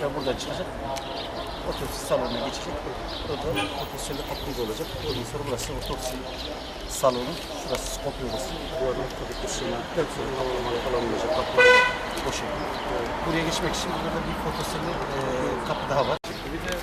tekrar buradan çıkacak. Otopsi salonuna geçecek. Orada otopsiyle kapımız olacak. Ondan sonra burası otopsi salonu. Şurası skopya odası. Bu arada ortodaki dışına hepsi kaplamalı falan olacak. Kaplamalı o şekilde. Buraya geçmek için burada da bir fotoseli e, kapı daha var.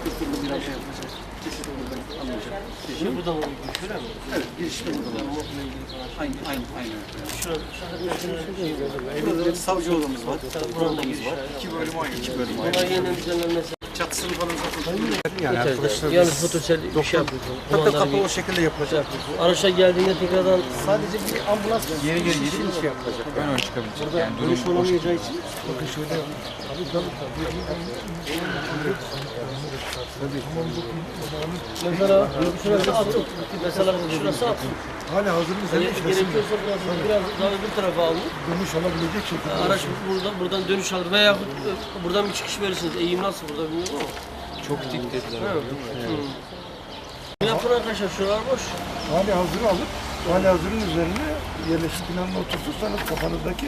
Kültürlü bir şey yapacak. Kesin buradan anlayacak. Şimdi buradan oluyor şöyle mi? Evet, girişte burada. Mokla ilgili falan. Aynı, aynı, aynı. Şurada, şurada Burada savcı odamız var. Buranın da Odamız var. İki bölüm aynı. İki bölüm aynı. Bunlar yeniden düzenlenmesi Çatısını falan zaten Yani arkadaşlar Yani fotosel bir şey. Tabii Kumandalı kapalı o bir şekilde şey yapılacak. yapıyorsun. Araçla geldiğinde tekrardan Sadece bir ambulans geri geri geri şey yapılacak. Ön ön çıkabilecek. Yani durum dönüş olamayacağı için mesela şurası atık. Mesela şurası atık. Hala Yani hem işlesin. gerekiyorsa biraz, biraz daha öbür tarafa alın. Dönüş alabilecek şekilde. Araç burada, buradan dönüş alır veya buradan bir çıkış verirsiniz. Eğim nasıl burada bilmiyorum ama. Çok dik dediler. Ne yapın arkadaşlar şuralar boş. Hali hazır alıp hali hazırın üzerine yerleşik planla oturtursanız kafanızdaki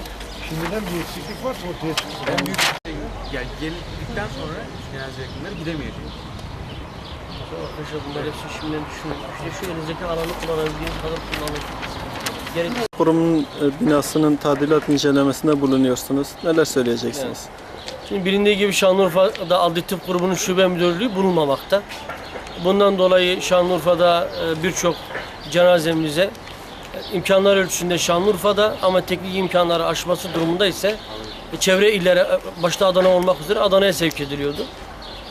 şimdiden bir eksiklik varsa ortaya çıksın. En büyük şey yani gelindikten sonra cenaze yakınları gidemeyecek. Arkadaşlar bunlar hepsi şimdiden düşünün. İşte şu elinizdeki alanı kullanabildiğiniz kadar kullanın. Gerek Kurumun e, binasının tadilat incelemesinde bulunuyorsunuz. Neler söyleyeceksiniz? Şimdi bilindiği gibi Şanlıurfa'da Adli Tıp Kurumu'nun şube müdürlüğü bulunmamakta. Bundan dolayı Şanlıurfa'da e, birçok cenazemize e, imkanlar ölçüsünde Şanlıurfa'da ama teknik imkanları aşması durumunda ise çevre illere e, başta Adana olmak üzere Adana'ya sevk ediliyordu.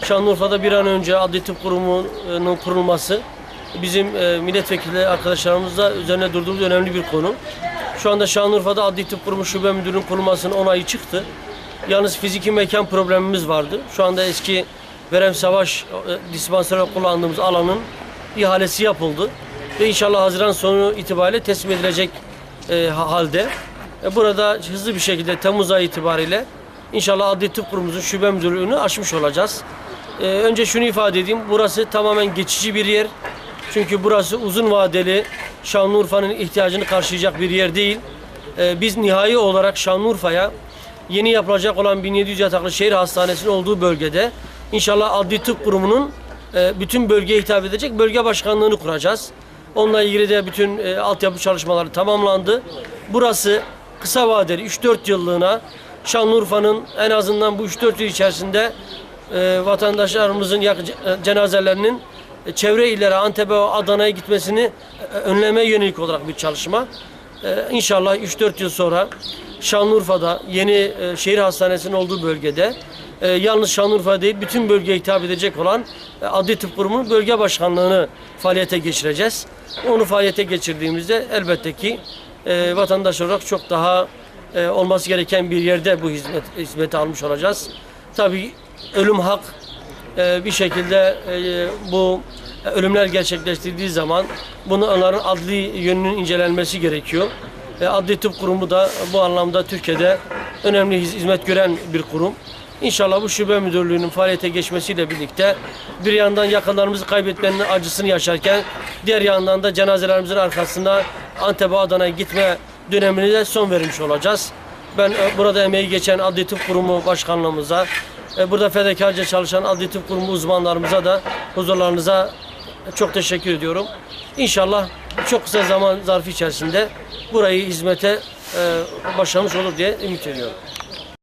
Şanlıurfa'da bir an önce Adli Tıp Kurumu'nun kurulması bizim milletvekili arkadaşlarımızla üzerine durduğumuz önemli bir konu. Şu anda Şanlıurfa'da Adli Tıp Kurumu Şube Müdürlüğü'nün kurulmasının onayı çıktı. Yalnız fiziki mekan problemimiz vardı. Şu anda eski Verem Savaş e, kullandığımız alanın ihalesi yapıldı. Ve inşallah Haziran sonu itibariyle teslim edilecek e, ha- halde. E, burada hızlı bir şekilde Temmuz ayı itibariyle inşallah Adli Tıp Kurumumuzun şube müdürlüğünü açmış olacağız. E, önce şunu ifade edeyim. Burası tamamen geçici bir yer. Çünkü burası uzun vadeli Şanlıurfa'nın ihtiyacını karşılayacak bir yer değil. E, biz nihai olarak Şanlıurfa'ya yeni yapılacak olan 1700 yataklı şehir hastanesinin olduğu bölgede inşallah Adli Tıp Kurumu'nun e, bütün bölgeye hitap edecek bölge başkanlığını kuracağız. Onunla ilgili de bütün e, altyapı çalışmaları tamamlandı. Burası kısa vadeli 3-4 yıllığına Şanlıurfa'nın en azından bu 3-4 yıl içerisinde e, vatandaşlarımızın e, cenazelerinin çevre illere Antep'e Adana'ya gitmesini e, önleme yönelik olarak bir çalışma. Ee, inşallah 3-4 yıl sonra Şanlıurfa'da yeni e, şehir hastanesinin olduğu bölgede e, yalnız Şanlıurfa değil bütün bölgeye hitap edecek olan e, Adli Tıp Kurumu'nun bölge başkanlığını faaliyete geçireceğiz. Onu faaliyete geçirdiğimizde elbette ki e, vatandaş olarak çok daha e, olması gereken bir yerde bu hizmet hizmeti almış olacağız. Tabii ölüm hak e, bir şekilde e, bu ölümler gerçekleştirdiği zaman bunu onların adli yönünün incelenmesi gerekiyor. E, Adli Tıp Kurumu da bu anlamda Türkiye'de önemli hiz- hizmet gören bir kurum. İnşallah bu şube müdürlüğünün faaliyete geçmesiyle birlikte bir yandan yakınlarımızı kaybetmenin acısını yaşarken diğer yandan da cenazelerimizin arkasında Antep'e Adana'ya gitme dönemine de son vermiş olacağız. Ben e, burada emeği geçen Adli Tıp Kurumu başkanlığımıza, burada fedakarca çalışan Adli Tıp Kurumu uzmanlarımıza da huzurlarınıza çok teşekkür ediyorum. İnşallah çok kısa zaman zarfı içerisinde burayı hizmete e, başlamış olur diye ümit ediyorum.